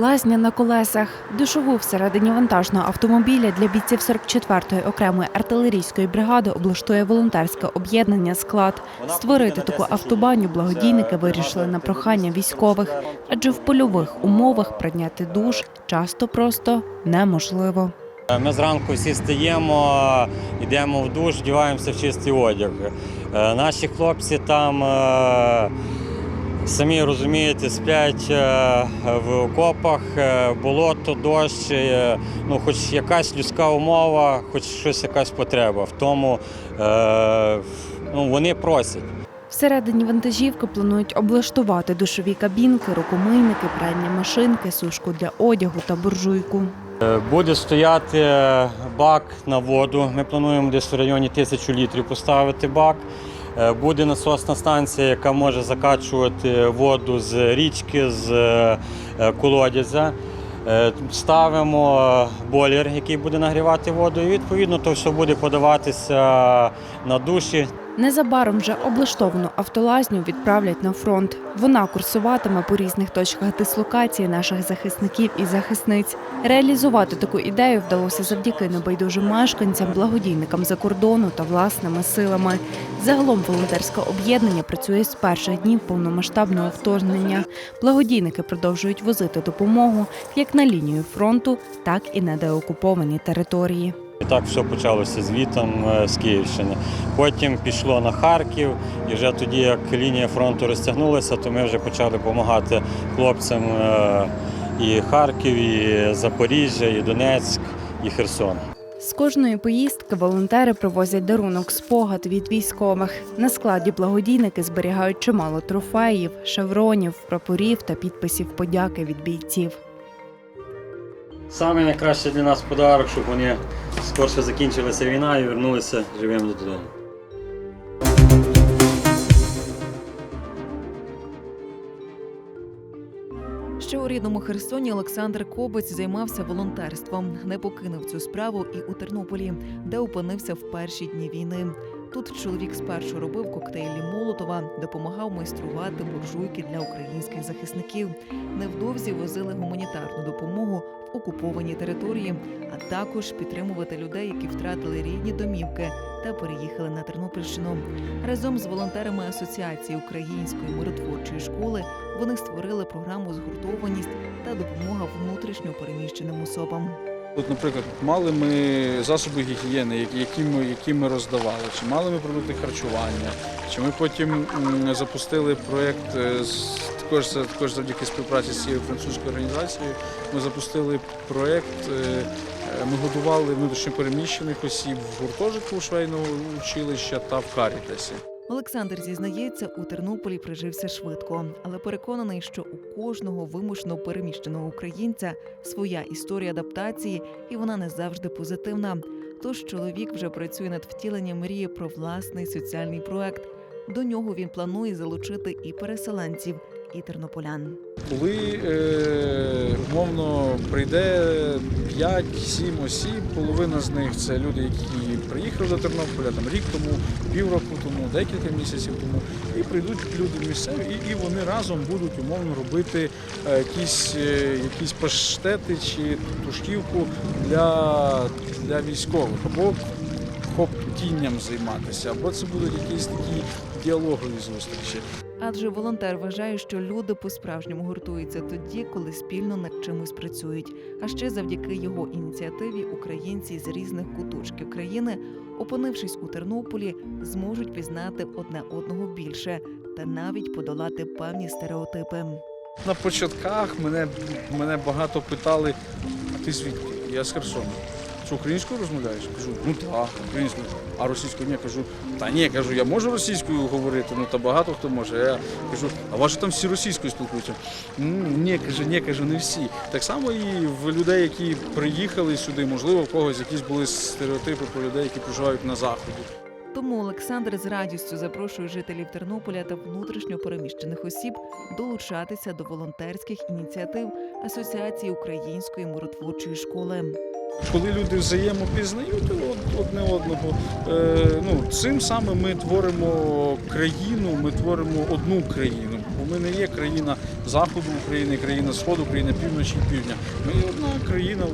Лазня на колесах, душову всередині вантажного автомобіля для бійців 44-ї окремої артилерійської бригади облаштує волонтерське об'єднання склад. Створити таку автобаню благодійники вирішили на прохання військових, адже в польових умовах прийняти душ часто просто неможливо. Ми зранку всі стаємо, йдемо в душ, вдіваємося в чистий одяг. Е, Наші хлопці там е, самі розумієте, сплять е, в окопах, е, болото, дощ, е, ну, хоч якась людська умова, хоч щось якась потреба. В тому ну, вони просять. Всередині вантажівки планують облаштувати душові кабінки, рукомийники, пральні машинки, сушку для одягу та буржуйку. Буде стояти бак на воду. Ми плануємо десь в районі тисячу літрів поставити бак. Е, Буде насосна станція, яка може закачувати воду з річки, з е, колодязя. Е, Ставимо бойлер, який буде нагрівати воду, і відповідно то все буде подаватися на душі. Незабаром вже облаштовану автолазню відправлять на фронт. Вона курсуватиме по різних точках дислокації наших захисників і захисниць. Реалізувати таку ідею вдалося завдяки небайдужим мешканцям, благодійникам за кордону та власними силами. Загалом волонтерське об'єднання працює з перших днів повномасштабного вторгнення. Благодійники продовжують возити допомогу як на лінію фронту, так і на деокуповані території. Так все почалося звітом е, з Київщини. Потім пішло на Харків, і вже тоді, як лінія фронту розтягнулася, то ми вже почали допомагати хлопцям е, і Харків, і Запоріжжя, і Донецьк, і Херсон. З кожної поїздки волонтери привозять дарунок спогад від військових. На складі благодійники зберігають чимало трофеїв, шевронів, прапорів та підписів подяки від бійців. Саме найкраще для нас подарок, щоб вони скорше закінчилася війна і вернулися живими додому. Ще у рідному Херсоні Олександр Кобець займався волонтерством, не покинув цю справу і у Тернополі, де опинився в перші дні війни. Тут чоловік спершу робив коктейлі Молотова, допомагав майструвати буржуйки для українських захисників. Невдовзі возили гуманітарну допомогу в окуповані території, а також підтримувати людей, які втратили рідні домівки та переїхали на Тернопільщину. Разом з волонтерами Асоціації української миротворчої школи вони створили програму згуртованість та допомога внутрішньо переміщеним особам. От, наприклад, мали ми засоби гігієни, які, які, ми, які ми роздавали, чи мали ми продукти харчування, чи ми потім запустили проєкт е, також, також завдяки співпраці з цією французькою організацією. Ми запустили проєкт. е, е, Ми годували внутрішньопереміщених осіб в гуртожитку швейного училища та в Карітасі. Олександр зізнається, у Тернополі прижився швидко, але переконаний, що у кожного вимушено переміщеного українця своя історія адаптації, і вона не завжди позитивна. Тож чоловік вже працює над втіленням мрії про власний соціальний проект. До нього він планує залучити і переселенців, і тернополян. Коли е, умовно прийде 5-7 осіб, половина з них це люди, які приїхали до Тернополя там рік тому, півроку декілька місяців тому, і прийдуть люди місцеві, і, і вони разом будуть умовно робити е, якісь, е, якісь паштети чи тушківку для, для військових або хоптінням займатися, або це будуть якісь такі діалогові зустрічі. Адже волонтер вважає, що люди по-справжньому гуртуються тоді, коли спільно над чимось працюють. А ще завдяки його ініціативі українці з різних куточків країни, опинившись у Тернополі, зможуть пізнати одне одного більше та навіть подолати певні стереотипи. На початках мене, мене багато питали, а ти звідки? Я з Херсону. Що українською розмовляєш? Кажу, ну так, українською. А російською ні, кажу, та ні, кажу, я можу російською говорити, ну та багато хто може. Я кажу, а ваші там всі російською спілкуються? «М, Ні, каже, ні, кажу, не всі. Так само і в людей, які приїхали сюди, можливо, в когось якісь були стереотипи про людей, які проживають на заході. Тому Олександр з радістю запрошує жителів Тернополя та внутрішньо переміщених осіб долучатися до волонтерських ініціатив Асоціації української миротворчої школи. Коли люди взаємопізнають од- одне одного, е, ну, цим самим ми творимо країну, ми творимо одну країну. бо ми не є країна заходу України, країна сходу, країна півночі і півдня. Ми є одна країна.